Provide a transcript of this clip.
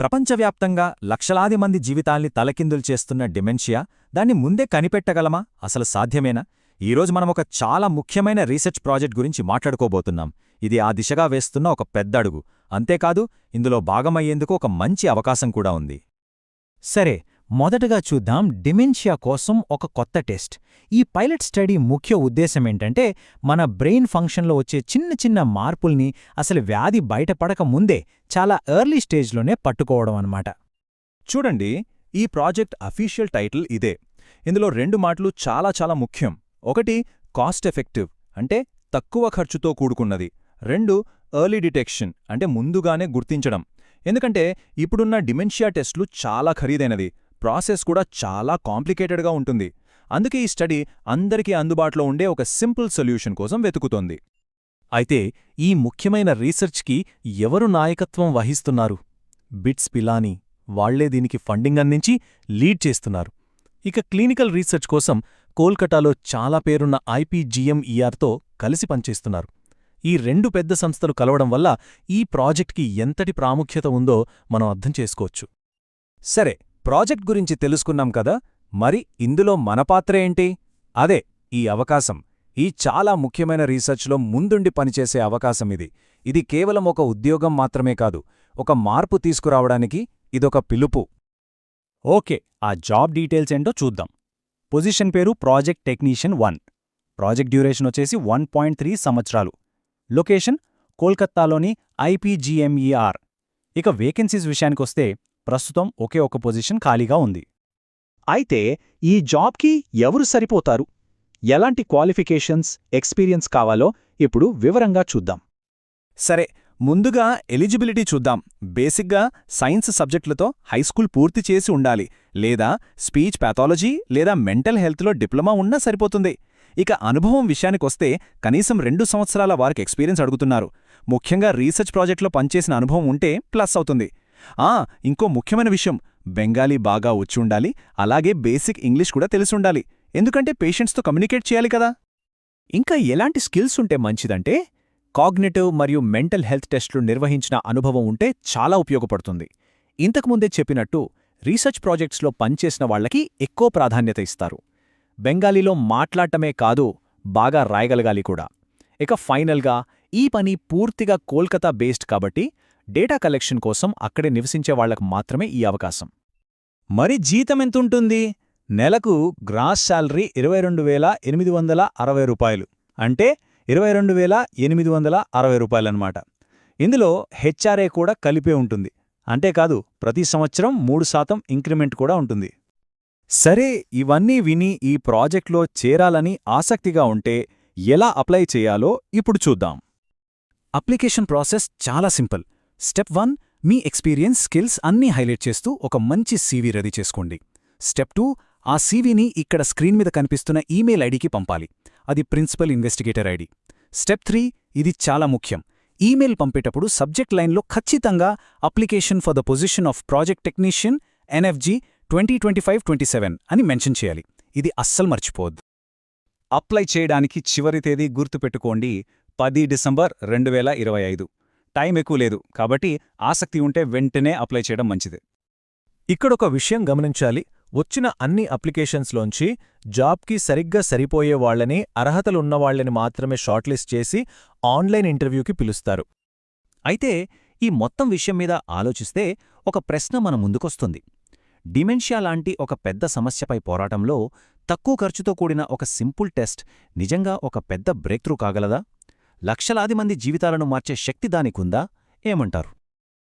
ప్రపంచవ్యాప్తంగా లక్షలాది మంది జీవితాల్ని తలకిందులు చేస్తున్న డిమెన్షియా దాన్ని ముందే కనిపెట్టగలమా? అసలు సాధ్యమేనా? ఈరోజు మనం ఒక చాలా ముఖ్యమైన రీసెర్చ్ ప్రాజెక్ట్ గురించి మాట్లాడుకోబోతున్నాం. ఇది ఆ దిశగా వేస్తున్న ఒక పెద్ద అడుగు. అంతేకాదు ఇందులో భాగమయ్యేందుకు ఒక మంచి అవకాశం కూడా ఉంది. సరే మొదటగా చూద్దాం డిమెన్షియా కోసం ఒక కొత్త టెస్ట్. ఈ పైలట్ స్టడీ ముఖ్య ఉద్దేశమేంటంటే మన బ్రెయిన్ ఫంక్షన్లో వచ్చే చిన్న చిన్న మార్పుల్ని అసలు వ్యాధి బయటపడక ముందే చాలా ఎర్లీ స్టేజ్లోనే పట్టుకోవడం అన్నమాట. చూడండి ఈ ప్రాజెక్ట్ అఫీషియల్ టైటిల్ ఇదే. ఇందులో రెండు మాటలు చాలా చాలా ముఖ్యం. ఒకటి కాస్ట్ ఎఫెక్టివ్ అంటే తక్కువ ఖర్చుతో కూడుకున్నది. రెండు ఎర్లీ డిటెక్షన్ అంటే ముందుగానే గుర్తించడం. ఎందుకంటే ఇప్పుడున్న డిమెన్షియా టెస్టులు చాలా ఖరీదైనది. ప్రాసెస్ కూడా చాలా కాంప్లికేటెడ్గా ఉంటుంది. అందుకే ఈ స్టడీ అందరికీ అందుబాటులో ఉండే ఒక సింపుల్ సొల్యూషన్ కోసం వెతుకుతోంది. అయితే ఈ ముఖ్యమైన రీసెర్చ్కి ఎవరు నాయకత్వం వహిస్తున్నారు? బిట్స్ పిలానీ వాళ్ళే దీనికి ఫండింగ్ అందించి లీడ్ చేస్తున్నారు. ఇక క్లినికల్ రీసెర్చ్ కోసం కోల్కటాలో చాలా పేరున్న ఐపీజీఎంఈఆర్తో కలిసి పనిచేస్తున్నారు. ఈ రెండు పెద్ద సంస్థలు కలవడం వల్ల ఈ ప్రాజెక్ట్కి ఎంతటి ప్రాముఖ్యత ఉందో మనం అర్థం చేసుకోవచ్చు. సరే ప్రాజెక్ట్ గురించి తెలుసుకున్నాం కదా మరి ఇందులో మన పాత్రేంటి అదే ఈ అవకాశం. ఈ చాలా ముఖ్యమైన రీసెర్చ్లో ముందుండి పనిచేసే అవకాశం ఇది. ఇది కేవలం ఒక ఉద్యోగం మాత్రమే కాదు ఒక మార్పు తీసుకురావడానికి ఇదొక పిలుపు. ఓకే ఆ జాబ్ డీటెయిల్స్ ఏంటో చూద్దాం. పొజిషన్ పేరు project technician one. Project duration వచ్చేసి వన్ పాయింట్ త్రీ సంవత్సరాలు. లొకేషన్ కోల్కత్తాలోని ఐపీజీఎంఈఆర్ ఇక వేకెన్సీస్ విషయానికొస్తే ప్రస్తుతం ఒకే ఒక పొజిషన్ ఖాళీగా ఉంది. అయితే ఈ జాబ్కి ఎవరు సరిపోతారు? ఎలాంటి క్వాలిఫికేషన్స్ ఎక్స్పీరియన్స్ కావాలో ఇప్పుడు వివరంగా చూద్దాం. సరే ముందుగా ఎలిజిబిలిటీ చూద్దాం. బేసిక్గా సైన్స్ సబ్జెక్టులతో హైస్కూల్ పూర్తి చేసి ఉండాలి. లేదా స్పీచ్ పాథాలజీ లేదా మెంటల్ హెల్త్లో డిప్లొమా ఉన్నా సరిపోతుంది. ఇక అనుభవం విషయానికొస్తే కనీసం రెండు సంవత్సరాల వారికి ఎక్స్పీరియన్స్ అడుగుతున్నారు. ముఖ్యంగా రీసెర్చ్ ప్రాజెక్టులో పనిచేసిన అనుభవం ఉంటే ప్లస్ అవుతుంది. ఆ ఇంకో ముఖ్యమైన విషయం. బెంగాలీ బాగా వచ్చుండాలి అలాగే బేసిక్ ఇంగ్లీష్ కూడా తెలిసుండాలి. ఎందుకంటే పేషెంట్స్తో కమ్యూనికేట్ చేయాలి కదా. ఇంకా ఎలాంటి స్కిల్స్ ఉంటే మంచిదంటే కాగ్నిటివ్ మరియు మెంటల్ హెల్త్ టెస్టులు నిర్వహించిన అనుభవం ఉంటే చాలా ఉపయోగపడుతుంది. ఇంతకుముందే చెప్పినట్టు రీసెర్చ్ ప్రాజెక్ట్స్లో పనిచేసిన వాళ్ళకి ఎక్కువ ప్రాధాన్యత ఇస్తారు. బెంగాలీలో మాట్లాడటమే కాదు బాగా రాయగలగాలి కూడా. ఇక ఫైనల్గా ఈ పని పూర్తిగా కోల్కతా బేస్డ్ కాబట్టి డేటా కలెక్షన్ కోసం అక్కడే నివసించే వాళ్ళకు మాత్రమే ఈ అవకాశం. మరి జీతం ఎంతుంటుంది? నెలకు గ్రాస్ శాలరీ ఇరవై రెండు వేల ఎనిమిది వందల అరవై రూపాయలు. అంటే ఇరవై రెండు వేల ఎనిమిది వందల అరవై రూపాయలన్నమాట. ఇందులో హెచ్ఆర్ఏ కూడా కలిపే ఉంటుంది. అంతేకాదు ప్రతి సంవత్సరం మూడు శాతం ఇంక్రిమెంట్ కూడా ఉంటుంది. సరే ఇవన్నీ విని ఈ ప్రాజెక్ట్లో చేరాలని ఆసక్తిగా ఉంటే ఎలా అప్లై చేయాలో ఇప్పుడు చూద్దాం. అప్లికేషన్ ప్రాసెస్ చాలా సింపుల్. స్టెప్ వన్ మీ ఎక్స్పీరియన్స్ స్కిల్స్ అన్నీ హైలైట్ చేస్తూ ఒక మంచి సీవీ రెడీ చేసుకోండి. స్టెప్ టూ ఆ సీవీని ఇక్కడ స్క్రీన్ మీద కనిపిస్తున్న ఈమెయిల్ ఐడికి పంపాలి. అది principal investigator ID. Step three ఇది చాలా ముఖ్యం. ఈమెయిల్ పంపేటప్పుడు సబ్జెక్ట్ లైన్లో ఖచ్చితంగా application for the position of project technician NFG twenty twenty five twenty seven అని మెన్షన్ చేయాలి. ఇది అస్సలు మర్చిపోవద్దు. అప్లై చేయడానికి చివరి తేదీ గుర్తుపెట్టుకోండి. పది డిసెంబర్ రెండు వేల ఇరవై ఐదు. టైం ఎక్కువ లేదు కాబట్టి ఆసక్తి ఉంటే వెంటనే అప్లై చేయడం మంచిది. ఇక్కడొక విషయం గమనించాలి. వచ్చిన అన్ని అప్లికేషన్స్లోంచి జాబ్కి సరిగ్గా సరిపోయే వాళ్ళని అర్హతలున్నవాళ్ళని మాత్రమే షార్ట్లిస్ట్ చేసి ఆన్లైన్ ఇంటర్వ్యూకి పిలుస్తారు. అయితే ఈ మొత్తం విషయం మీద ఆలోచిస్తే ఒక ప్రశ్న మన ముందుకొస్తుంది. డిమెన్షియా లాంటి ఒక పెద్ద సమస్యపై పోరాటంలో తక్కువ ఖర్చుతో కూడిన ఒక సింపుల్ టెస్ట్ నిజంగా ఒక పెద్ద బ్రేక్త్రూ కాగలదా? లక్షలాది మంది జీవితాలను మార్చే శక్తి దానికుందా? ఏమంటారు?